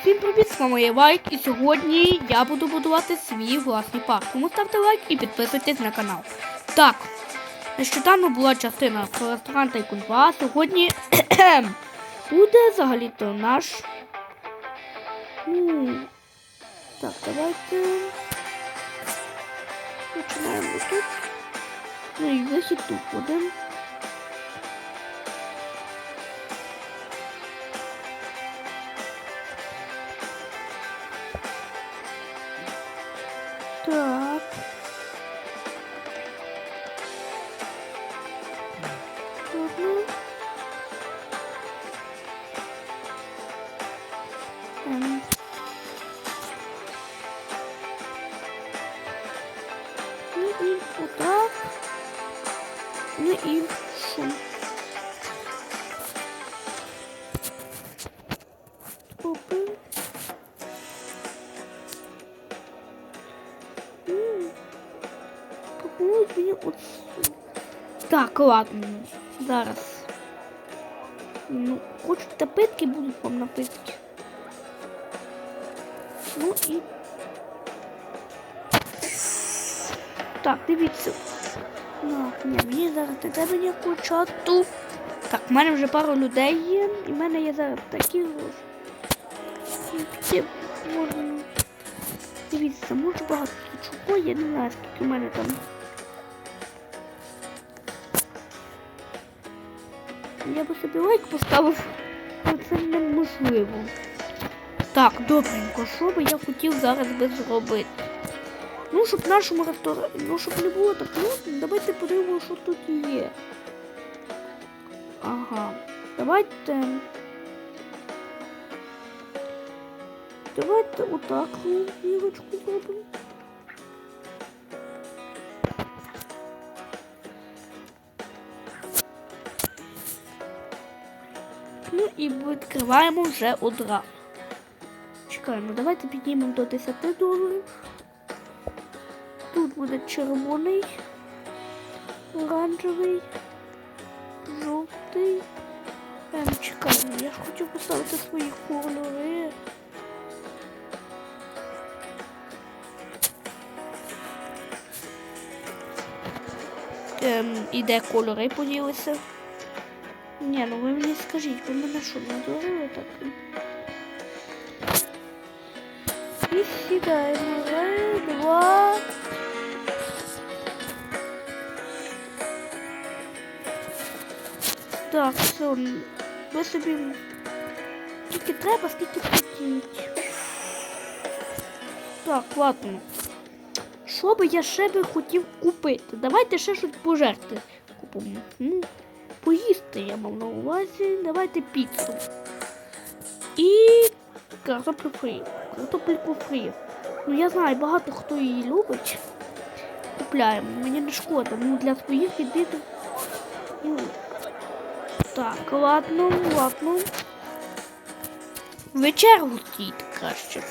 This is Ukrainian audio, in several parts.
Всім привіт, з вами я Лайк, і сьогодні я буду будувати свій власний парк. Тому ставте лайк і підписуйтесь на канал. Так, нещодавно була частина про ресторан Тайкун 2. Сьогодні буде взагалі-то наш. Ну, так, давайте. Починаємо тут. Ну і вихід тут буде. Так. Ладно. Мені. Так, ладно. Зараз. Ну, хочуть напитки, будуть вам напитки. Ну і. Так, дивіться. Ну, ні, мені зараз не треба ніякого чату. Так, в мене вже пару людей є, і в мене є зараз такі гроші. Можна. Дивіться, може багато чого, я не знаю, скільки в мене там. Я би собі лайк поставив, але це неможливо. Так, добренько, що би я хотів зараз би зробити? Ну, щоб нашому ресторані, ну, щоб не було так, ну, давайте подивимося, що тут є. Ага, давайте. Давайте отак ну, гілочку зробимо. Відкриваємо вже одразу. Чекаємо, давайте піднімемо до 10 доларів. Тут буде червоний, оранжевий, жовтий. Ем, чекаємо, я ж хочу поставити свої кольори. Ем, і кольори поділися? Ні, ну ви мені скажіть, ви мене що, надурили так? І сідаємо. Раз, два. Так, все. Ви собі скільки треба, скільки хотіть. Так, ладно. Що би я ще би хотів купити? Давайте ще щось пожерти купимо. Поїсти я мав на увазі. Давайте піцу. І картоплю фрі. Картопельку фрі. Ну я знаю, багато хто її любить. Купляємо. Мені не шкода. Ну для своїх відвідів. Ну, так, ладно, ладно. Вечеру стійте краще.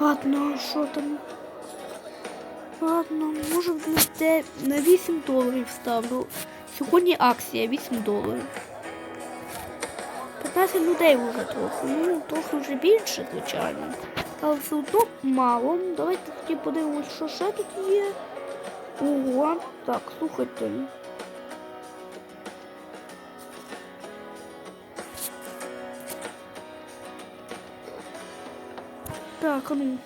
Ладно, що там? Ладно, може на 8 доларів ставлю. Сьогодні акція 8 доларів. 15 людей вже трохи. Ну, трохи вже більше, звичайно. Але все одно мало. Давайте тоді подивимось, що ще тут є. Ого, так, слухайте. Так, а ну.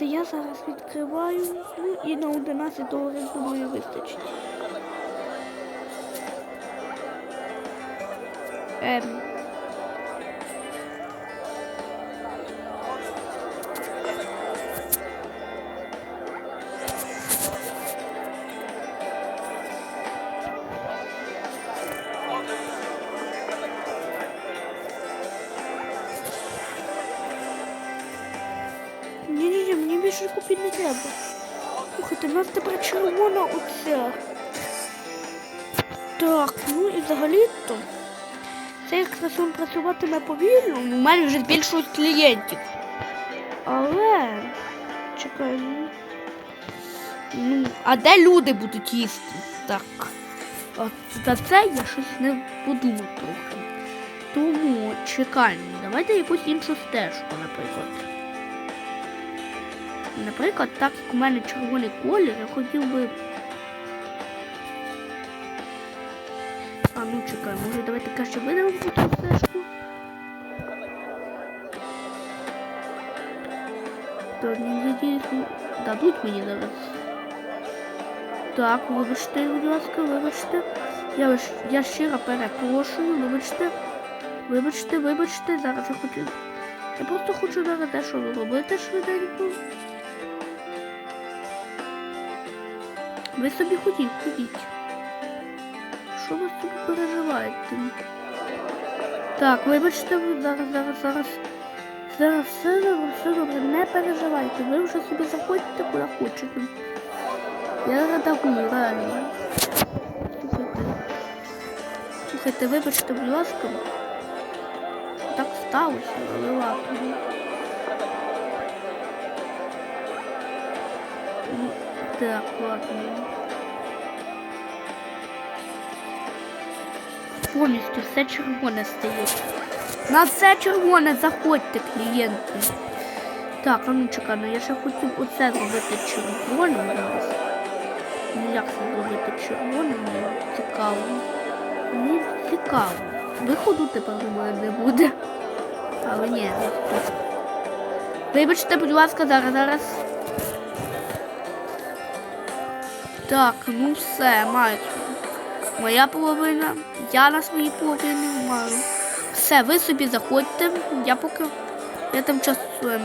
Дивіться, я зараз відкриваю ну, і на 11 доларів думаю вистачить. Ем. Треба. Слухайте, у нас тепер червона оця. Так, ну і взагалі-то. Це якраз він працюватиме повільно, у мене вже збільшують клієнтів. Але. Чекай, ну. Ну, а де люди будуть їсти? Так. От за це я щось не подумав трохи. Тому чекаємо, давайте якусь іншу стежку, наприклад. Наприклад, так як у мене червоний колір, я хотів би. А ну чекай, може давайте краще видавимо цю стежку. То не надіюсь, дадуть мені зараз. Так, вибачте, будь ласка, вибачте. Я, я щиро перепрошую, вибачте. Вибачте, вибачте, зараз я хочу. Я просто хочу зараз дещо робити швиденько. Ви собі ходіть, ходіть. Що ви собі переживаєте? Так, вибачте, ви зараз, зараз, зараз. Зараз все добре, все добре, не переживайте. Ви вже собі заходьте куди хочете. Я редагую, реально. Слухайте. Слухайте, вибачте, будь ласка. Так сталося, але ладно. Ну, Так, ладно. Повністю все червоне стоїть. На все червоне заходьте, клієнти. Так, а ну чекай, ну я ще хотів оце зробити червоним зараз. Ну як це зробити червоним? Мені цікаво. Мені цікаво. Виходу тепер у мене не буде. Але ні. Вибачте, будь ласка, зараз, зараз. Так, ну все, майже. Моя половина. Я на своїй половині маю. Все, ви собі заходьте. Я поки. Я там час. знімаю.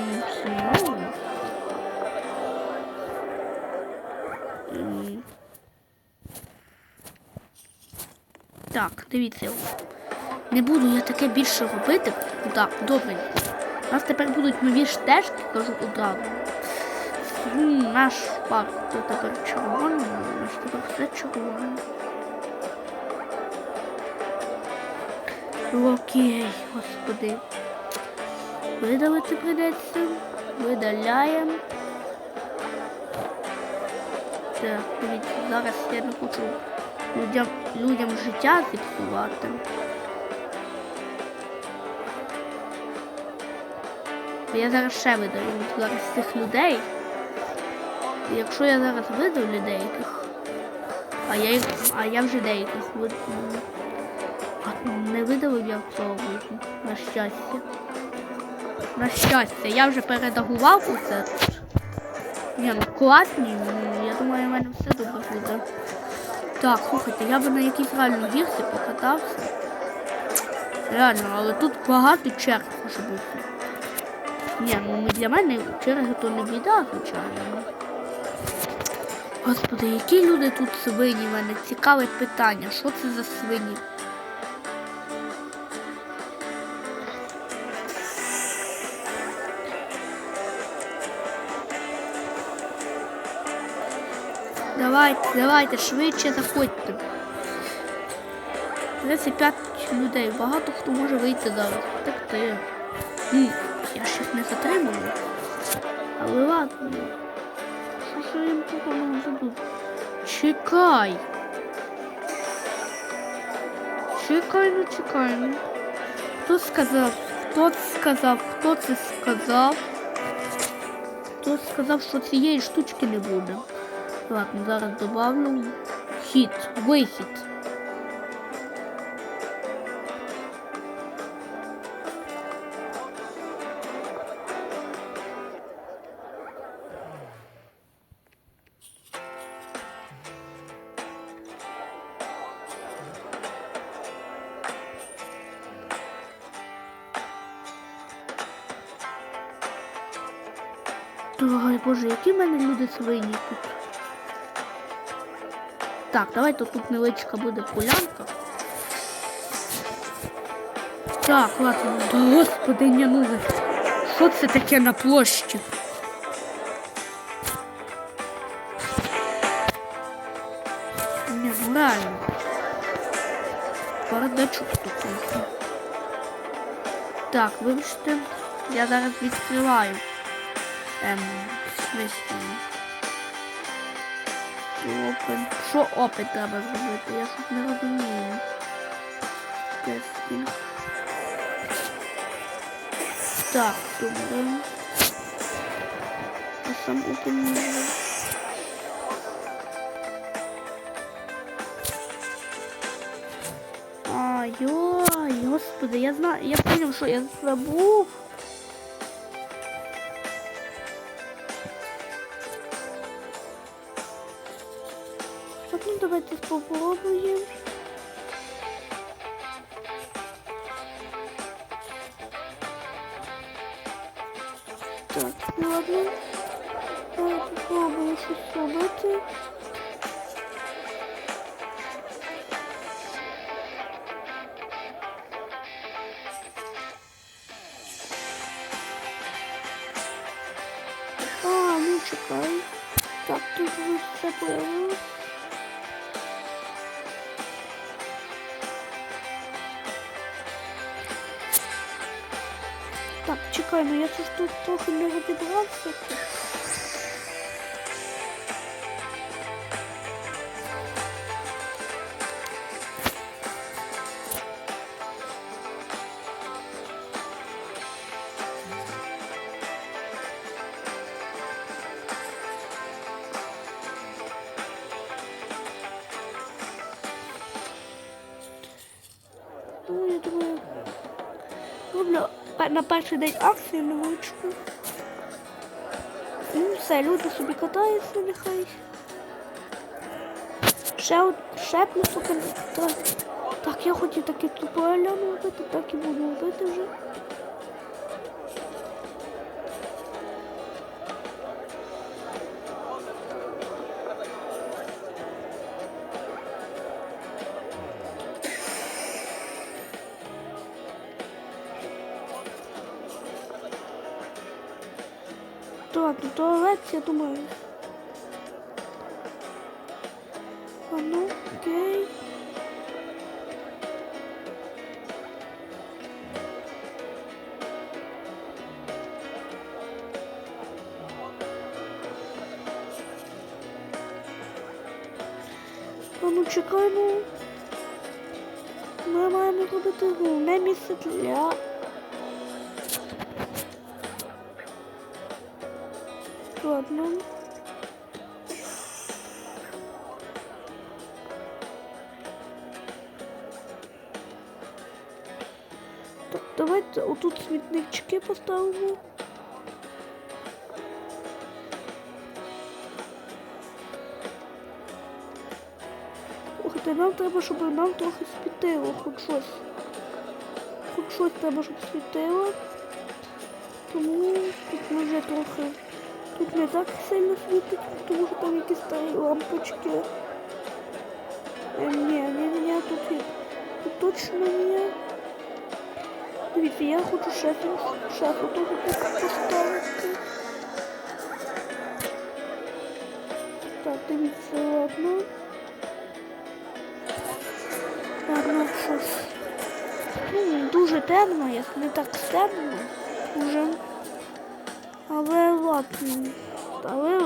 М. Так, дивіться. Не буду я таке більше робити. Так, добре. У нас тепер будуть нові стежки, кажу одразу. М, Наш парк то тепер червоний, наш тепер все червоне. Окей, господи. Видалити придеться. Видаляємо. Так, дивіться, зараз я не хочу людям, людям життя зіпсувати. Я зараз ще видаю зараз цих людей. Якщо я зараз видавлю деяких, а я їх, а я вже деяких вид... м, а, не видавив я цього на щастя. На щастя, я вже передагував усе. Ні, ну класні, ну, я думаю, в мене все добре буде. Так, слухайте, я би на якійсь реально гірці покатався. Реально, але тут багато черг може бути. Ні, ну для мене черги то не біда, звичайно. Господи, які люди тут свині? Мене цікаве питання. Що це за свині? Давайте, давайте, швидше заходьте. 35 людей. Багато хто може вийти зараз. Так ти. Я їх не затримую. Але ладно. Що ж я їм поганого забув? Чекай. Чекай, ну чекай. ну. Хто сказав? Хто це сказав? Хто це сказав? Хто сказав, що цієї штучки не буде? Ладно, зараз добавлю хід, вихід. Свині тут. Так, давайте тут невеличка буде полянка. Так, ладно. Господи, не ну ви. Що це таке на площі? Не, ну реально. Бардачок тут. Так, вибачте, я зараз відкриваю. Ем, в. Опен. Що опит треба зробити? Я щось не розумію. Тестінг. Так, добре. А сам опен не знаю. А, господи, я знаю, я понял, що я забув. Так, ладно. Попробую щось зробити. Ну я тут, трохи не розібрався. Перший день акції новичку. Ну, все, люди собі катаються, нехай. Ще, от ще плюс. Так, я хотів таки тупо робити, так і буду робити вже. Я думаю. А ну, окей. А ну чекаємо. Ми маємо робити головне місце для Давайте отут смітнички поставимо. Слухайте, нам треба, щоб нам трохи світило, хоч щось. Хоч щось треба, щоб світило. Тому тут вже трохи Тут не так сильно світить, тому що там якісь старі лампочки. Е, ні, ні, ні, тут, тут точно ні. Дивіться, я хочу шефу, шефу тут поставити. Так, дивіться, ладно. Ладно, щось. Ну, дуже темно, як не так темно. Уже. Але ладно. Але.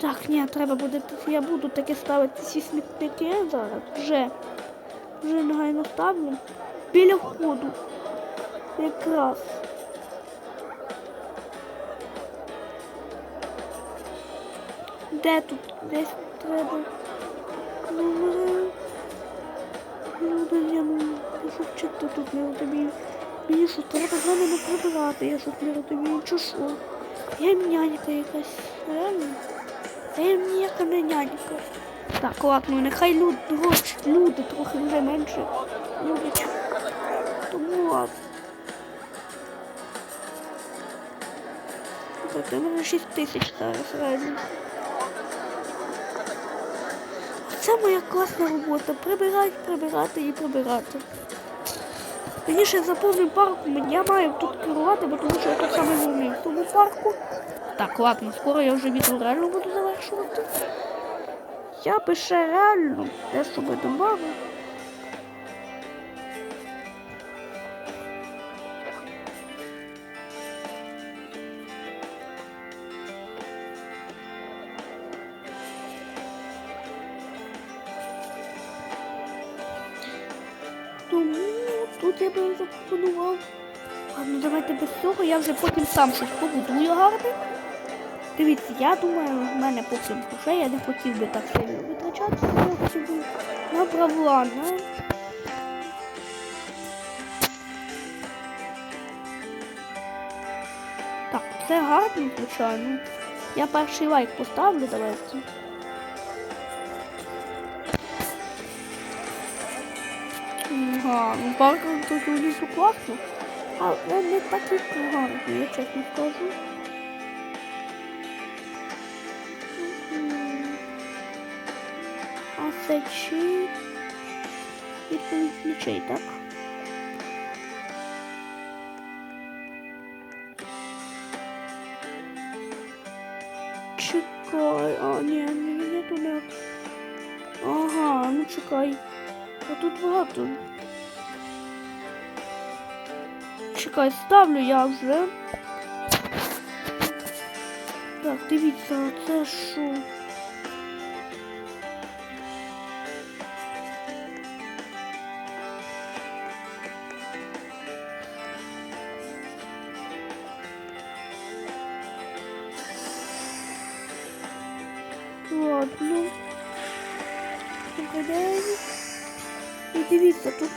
Так, ні, треба буде. Я буду таки ставити ці смітники зараз. Вже. Вже негайно ставлю. Біля входу. Якраз. Де тут? Десь треба. Люди, я ну, вчити тут не розумію. Мені що треба за ними прибирати, я щось не розумію, чи що. Я нянька якась, реально. Я ніяка не нянька. Так, ладно, нехай люд, гроші, люди трохи вже менше люблять. Тому. Так, у мене 6 тисяч зараз реально. Це моя класна робота. Прибирати, прибирати і прибирати. Раніше за повним парком я маю тут керувати, бо тому що я тут саме головний в тому парку. Так, ладно, скоро я вже відео реально буду завершувати. Я би ще реально дещо би добавив. Тому тут я би запропонував. Ладно, давайте без цього, я вже потім сам щось побудую гарне. Дивіться, я думаю, в мене поки грошей, я не хотів би так сильно витрачатися, я хотів би на бравла. Так, це гарно, звичайно. Я перший лайк поставлю, давайте. Ага, ну парк тут дуже класно. Але не такий гарний, я чесно скажу. А це чи відповідь нічий, так? Чекай, а ні, ні, ні, не. Ага, ну чекай. А тут багато. Чекай, ставлю я вже. Так, дивіться, це що? Ладно. Погадаємо. І дивіться, тут,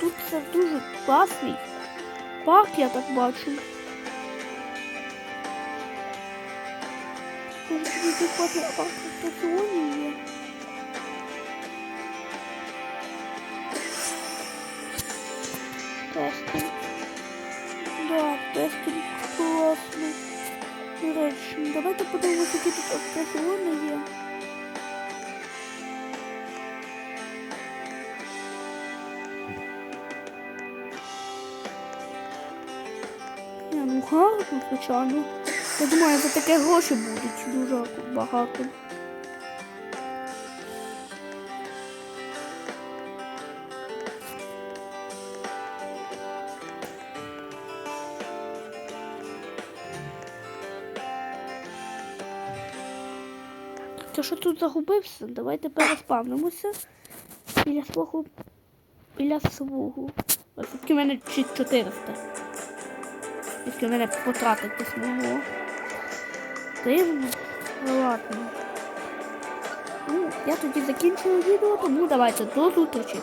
тут це дуже класний Парк, я так бачу. Тут. Тестинг. Да, тестинг класно. До речі, давайте подивимося, які тут атракціони є. Звичайно. Я думаю, за таке гроші будуть дуже багато. Ти що тут загубився? Давайте переспавнимося біля свого біля свого. Ось таки в мене чи 400. Якщо мене потратити змогло. Дивно. Ну ладно. Ну, я тоді закінчую відео, тому давайте до зустрічі.